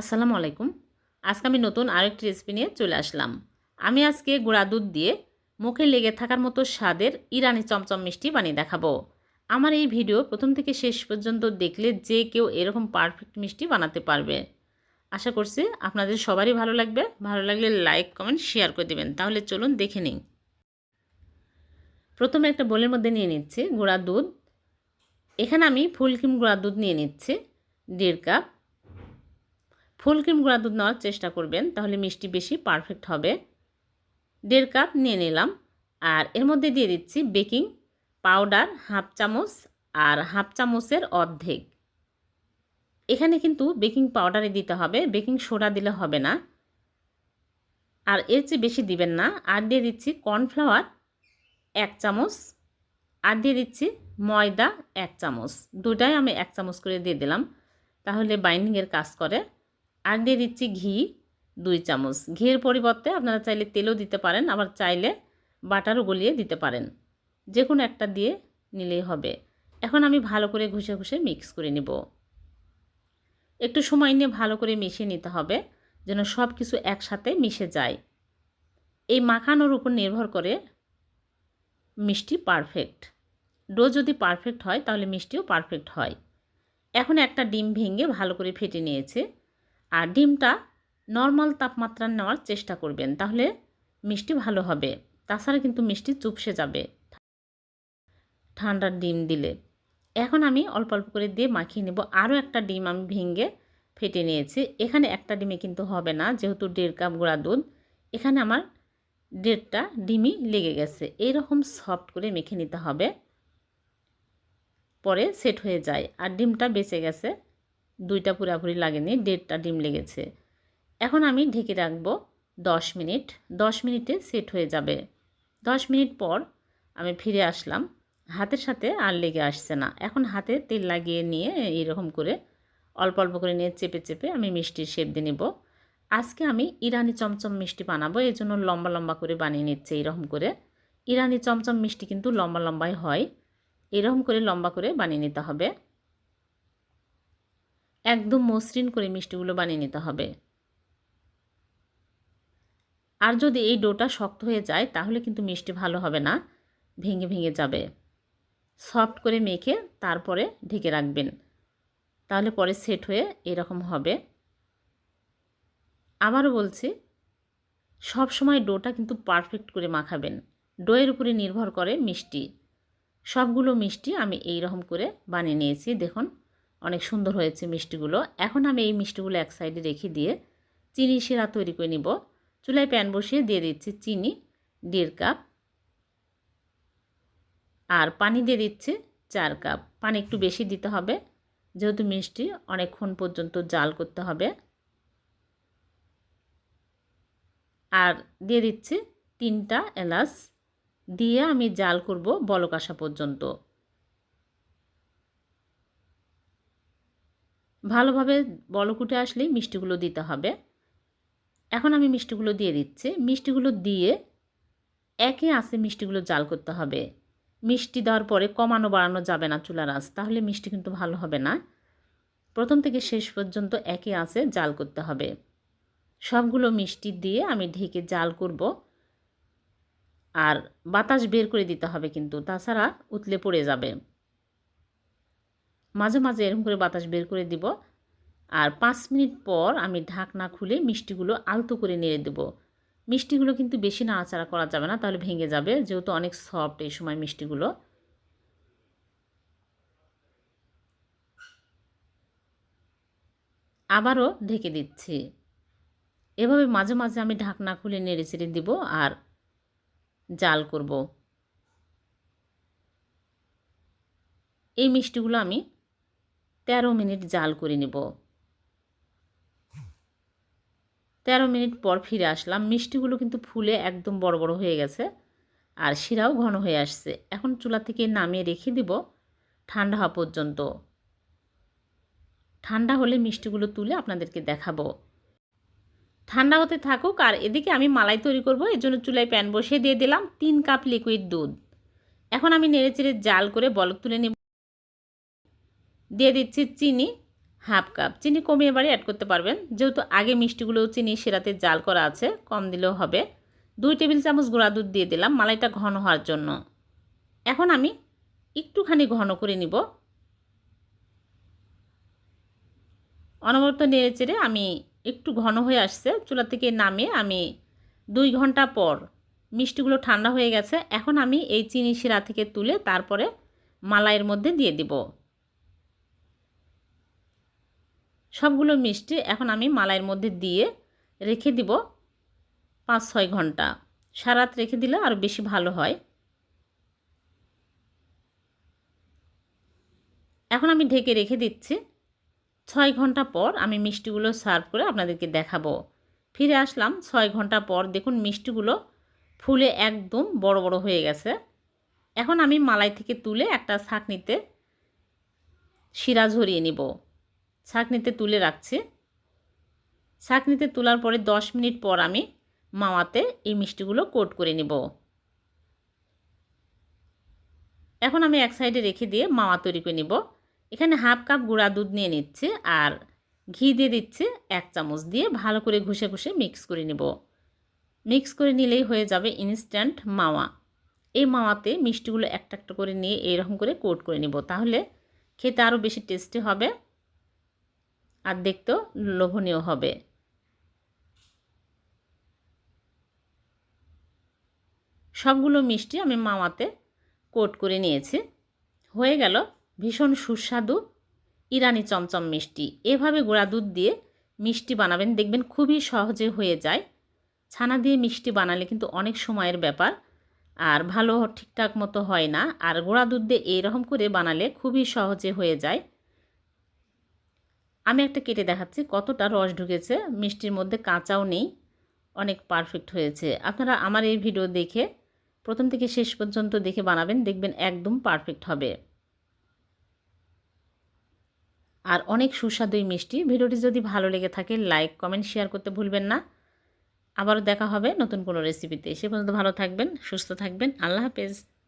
আসসালামু আলাইকুম। আজকে আমি নতুন আরেকটি রেসিপি নিয়ে চলে আসলাম। আমি আজকে গুঁড়া দুধ দিয়ে মুখে লেগে থাকার মতো স্বাদের ইরানি চমচম মিষ্টি বানিয়ে দেখাবো। আমার এই ভিডিও প্রথম থেকে শেষ পর্যন্ত দেখলে যে কেউ এরকম পারফেক্ট মিষ্টি বানাতে পারবে। আশা করছি আপনাদের সবারই ভালো লাগবে। ভালো লাগলে লাইক কমেন্ট শেয়ার করে দেবেন। তাহলে চলুন দেখে নিন প্রথমে একটা বোলের মধ্যে নিয়ে নিচ্ছি গুঁড়া দুধ। এখানে আমি ফুল ক্রিম গুঁড়া দুধ নিয়ে নিচ্ছি। দেড় কাপ ফুল ক্রিম গুঁড়া দুধ নেওয়ার চেষ্টা করবেন, তাহলে মিষ্টি বেশি পারফেক্ট হবে। দেড় কাপ নিয়ে নিলাম, আর এর মধ্যে দিয়ে দিচ্ছি বেকিং পাউডার হাফ চামচ আর হাফ চামচের অর্ধেক। এখানে কিন্তু বেকিং পাউডারে দিতে হবে, বেকিং সোডা দিলে হবে না। আর এর চেয়ে বেশি দিবেন না, আর দিয়ে দিচ্ছি কর্নফ্লাওয়ার এক চামচ, আর দিয়ে দিচ্ছি ময়দা এক চামচ। দুটাই আমি এক চামচ করে দিয়ে দিলাম, তাহলে বাইন্ডিংয়ের কাজ করে। আর দিয়ে দিচ্ছি ঘি, দুই চামচ। ঘিয়ের পরিবর্তে আপনারা চাইলে তেলও দিতে পারেন, আবার চাইলে বাটারও গলিয়ে দিতে পারেন। যে কোনো একটা দিয়ে নিলেই হবে। এখন আমি ভালো করে ঘষে ঘুষে মিক্স করে নিব। একটু সময় নিয়ে ভালো করে মিশিয়ে নিতে হবে, যেন সব কিছু একসাথে মিশে যায়। এই মাখানোর উপর নির্ভর করে মিষ্টি পারফেক্ট। ডো যদি পারফেক্ট হয়, তাহলে মিষ্টিও পারফেক্ট হয়। এখন একটা ডিম ভেঙে ভালো করে ফেটে নিয়েছে। আর ডিমটা নর্মাল তাপমাত্রা নেওয়ার চেষ্টা করবেন, তাহলে মিষ্টি ভালো হবে। তাছাড়া কিন্তু মিষ্টি চুপসে যাবে ঠান্ডার ডিম দিলে। এখন আমি অল্প অল্প করে দিয়ে মাখিয়ে নেব। আরও একটা ডিম আমি ভেঙে ফেটে নিয়েছি। এখানে একটা ডিমে কিন্তু হবে না, যেহেতু দেড় কাপ গুঁড়া দুধ। এখানে আমার দেড়টা ডিমই লেগে গেছে। এইরকম সফট করে মেখে নিতে হবে। পরে সেট হয়ে যায়। আর ডিমটা বেঁচে গেছে। দুইটা পুরাপুরি লাগেনি, দেড়টা ডিম লেগেছে। এখন আমি ঢেকে রাখব দশ মিনিট। দশ মিনিটে সেট হয়ে যাবে। দশ মিনিট পর আমি ফিরে আসলাম। হাতের সাথে আর লেগে আসছে না। এখন হাতে তেল লাগিয়ে নিয়ে এরকম করে অল্প অল্প করে নিয়ে চেপে চেপে আমি মিষ্টির শেপ দিয়ে নেব। আজকে আমি ইরানি চমচম মিষ্টি বানাবো এই জন্য লম্বা লম্বা করে বানিয়ে নিচ্ছে এরকম করে। ইরানি চমচম মিষ্টি কিন্তু লম্বা লম্বাই হয়। এরকম করে লম্বা করে বানিয়ে নিতে হবে। একদম মসৃণ করে মিষ্টিগুলো বানিয়ে নিতে হবে। আর যদি এই ডোটা শক্ত হয়ে যায়, তাহলে কিন্তু মিষ্টি ভালো হবে না। ভেঙে ভেঙে যাবে। সফট করে মেখে তারপরে ঢেকে রাখবেন। তাহলে পরে সেট হয়ে এরকম হবে। আবারও বলছি, সব সময় ডোটা কিন্তু পারফেক্ট করে মাখাবেন। ডোয়ের উপরে নির্ভর করে মিষ্টি। সবগুলো মিষ্টি আমি এই রকম করে বানিয়ে নিয়েছি। দেখুন অনেক সুন্দর হয়েছে মিষ্টিগুলো। এখন আমি এই মিষ্টিগুলো এক সাইডে রেখে দিয়ে চিনি শিরা তৈরি করে নিব। চুলায় প্যান বসিয়ে দিয়ে দিচ্ছি চিনি, দেড় কাপ। আর পানি দিয়ে দিচ্ছি চার কাপ। পানি একটু বেশি দিতে হবে, যেহেতু মিষ্টি অনেকক্ষণ পর্যন্ত জাল করতে হবে। আর দিয়ে দিচ্ছি তিনটা এলাচ। দিয়ে আমি জাল করব বলক আসা পর্যন্ত। ভালোভাবে বলক উঠে আসলেই মিষ্টিগুলো দিতে হবে। এখন আমি মিষ্টিগুলো দিয়ে দিচ্ছি। মিষ্টিগুলো দিয়ে একে আসে মিষ্টিগুলো জাল করতে হবে। মিষ্টি দেওয়ার পরে কমানো বাড়ানো যাবে না চুলার আঁচ, তাহলে মিষ্টি কিন্তু ভালো হবে না। প্রথম থেকে শেষ পর্যন্ত একে আসে জাল করতে হবে। সবগুলো মিষ্টি দিয়ে আমি ঢেকে জাল করব। আর বাতাস বের করে দিতে হবে কিন্তু, তাছাড়া উতলে পড়ে যাবে। মাঝে মাঝে এরকম করে বাতাস বের করে দিব। আর পাঁচ মিনিট পর আমি ঢাকনা খুলে মিষ্টিগুলো আলতো করে নেড়ে দেব। মিষ্টিগুলো কিন্তু বেশি নাড়াচাড়া করা যাবে না, তাহলে ভেঙে যাবে। যেহেতু অনেক সফট এই সময় মিষ্টিগুলো। আবারও ঢেকে দিচ্ছি। এভাবে মাঝে মাঝে আমি ঢাকনা খুলে নেড়ে চেড়ে দিব আর জাল করব। এই মিষ্টিগুলো আমি তেরো মিনিট জাল করে নেব। তেরো মিনিট পর ফিরে আসলাম। মিষ্টিগুলো কিন্তু ফুলে একদম বড় বড় হয়ে গেছে আর শিরাও ঘন হয়ে আসছে। এখন চুলা থেকে নামিয়ে রেখে দিব ঠান্ডা হওয়া পর্যন্ত। ঠান্ডা হলে মিষ্টিগুলো তুলে আপনাদেরকে দেখাবো। ঠান্ডা হতে থাকুক আর এদিকে আমি মালাই তৈরি করব। এর জন্য চুলায় প্যান বসিয়ে দিয়ে দিলাম তিন কাপ লিকুইড দুধ। এখন আমি নেড়ে চেড়ে জাল করে বলক তুলে নেব। দিয়ে দিচ্ছি চিনি, হাফ কাপ। চিনি কমিয়ে বাড়ি অ্যাড করতে পারবেন। যেহেতু আগে মিষ্টিগুলো চিনি সেরাতে জাল করা আছে, কম দিলেও হবে। দুই টেবিল চামচ গুঁড়া দুধ দিয়ে দিলাম, মালাইটা ঘন হওয়ার জন্য। এখন আমি একটুখানি ঘন করে নিব। অনবরত নেড়ে চেড়ে আমি একটু ঘন হয়ে আসছে, চুলা থেকে নামিয়ে আমি দুই ঘণ্টা পর মিষ্টিগুলো ঠান্ডা হয়ে গেছে, এখন আমি এই চিনি শিরা থেকে তুলে তারপরে মালাইয়ের মধ্যে দিয়ে দিব। সবগুলো মিষ্টি এখন আমি মালাইয়ের মধ্যে দিয়ে রেখে দিব পাঁচ ছয় ঘণ্টা। সারাত রেখে দিলে আরও বেশি ভালো হয়। এখন আমি ঢেকে রেখে দিচ্ছি। ছয় ঘণ্টা পর আমি মিষ্টিগুলো সার্ভ করে আপনাদেরকে দেখাবো। ফিরে আসলাম, ছয় ঘণ্টা পর দেখুন মিষ্টিগুলো ফুলে একদম বড় বড় হয়ে গেছে। এখন আমি মালাই থেকে তুলে একটা ছাঁকনিতে শিরা ঝরিয়ে নিব। ছাঁকনিতে তুলে রাখছি। ছাঁকনিতে তোলার পরে দশ মিনিট পর আমি মাওয়াতে এই মিষ্টিগুলো কোট করে নিব। এখন আমি এক সাইডে রেখে দিয়ে মাওয়া তৈরি করে নিব। এখানে হাফ কাপ গুঁড়া দুধ নিয়ে নিচ্ছে আর ঘি দিয়ে দিচ্ছে এক চামচ দিয়ে ভালো করে ঘষে ঘষে মিক্স করে নিব। মিক্স করে নিলেই হয়ে যাবে ইনস্ট্যান্ট মাওয়া। এই মাওয়াতে মিষ্টিগুলো একটা একটা করে নিয়ে এইরকম করে কোট করে নিব। তাহলে খেতে আরও বেশি টেস্টি হবে। আর দেখতেও লোভনীয় হবে। সবগুলো মিষ্টি আমি মাওয়াতে কোট করে নিয়েছি। হয়ে গেল ভীষণ সুস্বাদু ইরানি চমচম মিষ্টি। এভাবে গুঁড়া দুধ দিয়ে মিষ্টি বানাবেন, দেখবেন খুবই সহজে হয়ে যায়। ছানা দিয়ে মিষ্টি বানালে কিন্তু অনেক সময়ের ব্যাপার, আর ভালো ঠিকঠাক মতো হয় না। আর গোড়া দুধ দিয়ে এইরকম করে বানালে খুবই সহজে হয়ে যায়। আমি একটা কেটে দেখাচ্ছি, কতটা রস ঢুকেছে। মিষ্টির মধ্যে কাঁচাও নেই, অনেক পারফেক্ট হয়েছে। আপনারা আমার এই ভিডিও দেখে, প্রথম থেকে শেষ পর্যন্ত দেখে বানাবেন, দেখবেন একদম পারফেক্ট হবে। আর অনেক সুস্বাদু মিষ্টি। ভিডিওটি যদি ভালো লেগে থাকে লাইক কমেন্ট শেয়ার করতে ভুলবেন না। আবারও দেখা হবে নতুন কোনো রেসিপিতে সে পর্যন্ত ভালো থাকবেন, সুস্থ থাকবেন। আল্লাহ হাফেজ।